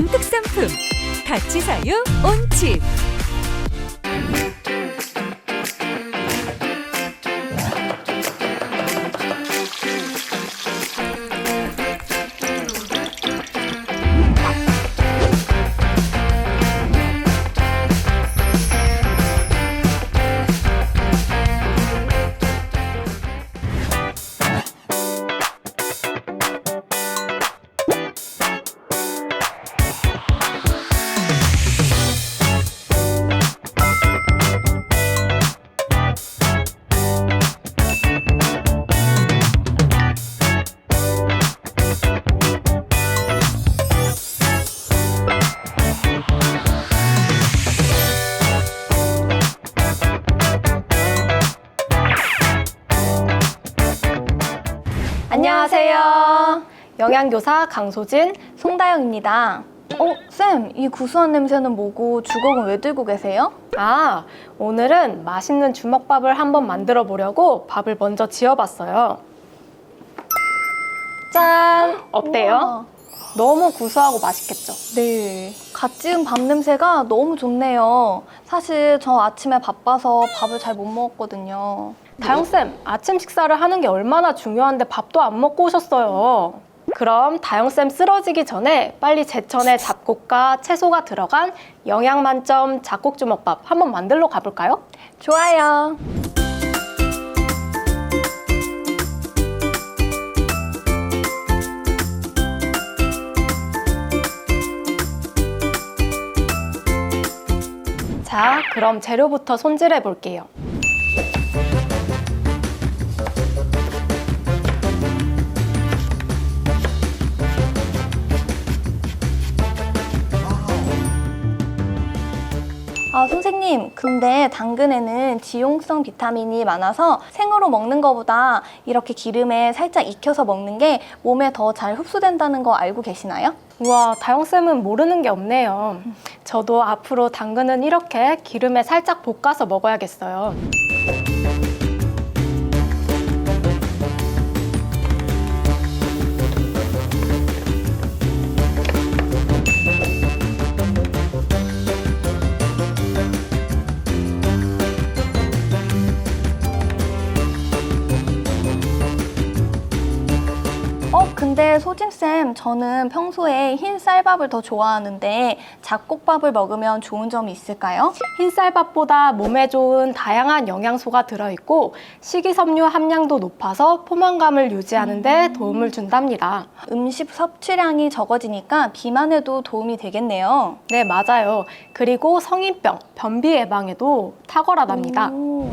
무슨 특산품. 같이 사유 온칩 안녕하세요. 영양교사 강소진, 송다영입니다. 어, 쌤, 이 구수한 냄새는 뭐고 주걱은 왜 들고 계세요? 아, 오늘은 맛있는 주먹밥을 한번 만들어 보려고 밥을 먼저 지어봤어요. 짠! 어때요? 우와. 너무 구수하고 맛있겠죠? 네. 갓 지은 밥 냄새가 너무 좋네요. 사실 저 아침에 바빠서 밥을 잘 못 먹었거든요. 다영쌤, 아침 식사를 하는 게 얼마나 중요한데 밥도 안 먹고 오셨어요. 그럼 다영쌤 쓰러지기 전에 빨리 제천에 잡곡과 채소가 들어간 영양 만점 잡곡주먹밥 한번 만들러 가볼까요? 좋아요. 그럼 재료부터 손질해 볼게요. 아, 선생님, 근데 당근에는 지용성 비타민이 많아서 생으로 먹는 것보다 이렇게 기름에 살짝 익혀서 먹는 게 몸에 더 잘 흡수된다는 거 알고 계시나요? 우와, 다영쌤은 모르는 게 없네요. 저도 앞으로 당근은 이렇게 기름에 살짝 볶아서 먹어야겠어요. 근데 소진쌤, 저는 평소에 흰 쌀밥을 더 좋아하는데 잡곡밥을 먹으면 좋은 점이 있을까요? 흰쌀밥보다 몸에 좋은 다양한 영양소가 들어있고 식이섬유 함량도 높아서 포만감을 유지하는 데 도움을 준답니다. 음식 섭취량이 적어지니까 비만에도 도움이 되겠네요. 네, 맞아요. 그리고 성인병, 변비 예방에도 탁월하답니다. 오.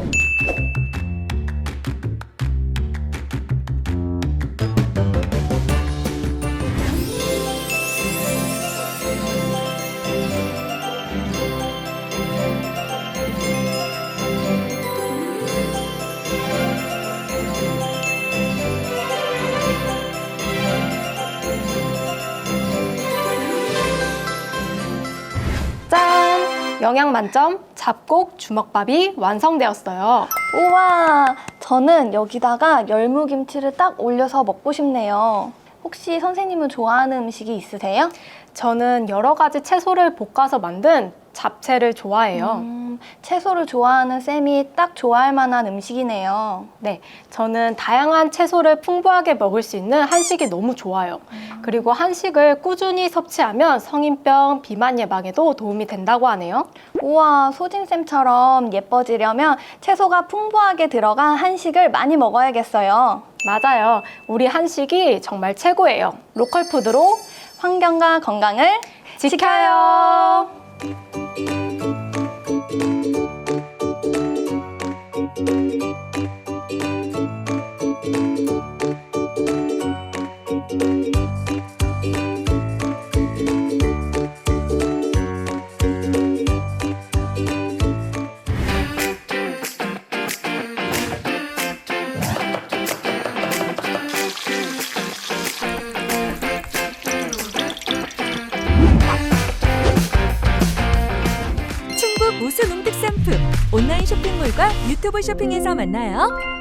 영양 만점 잡곡 주먹밥이 완성되었어요. 우와, 저는 여기다가 열무김치를 딱 올려서 먹고 싶네요. 혹시 선생님은 좋아하는 음식이 있으세요? 저는 여러 가지 채소를 볶아서 만든 잡채를 좋아해요. 음, 채소를 좋아하는 쌤이 딱 좋아할 만한 음식이네요. 네, 저는 다양한 채소를 풍부하게 먹을 수 있는 한식이 너무 좋아요. 그리고 한식을 꾸준히 섭취하면 성인병, 비만 예방에도 도움이 된다고 하네요. 우와, 소진쌤처럼 예뻐지려면 채소가 풍부하게 들어간 한식을 많이 먹어야겠어요. 맞아요. 우리 한식이 정말 최고예요. 로컬 푸드로 환경과 건강을 지켜요. 충북 무슨 특산품 온라인 쇼핑몰과 유튜브 쇼핑에서 만나요.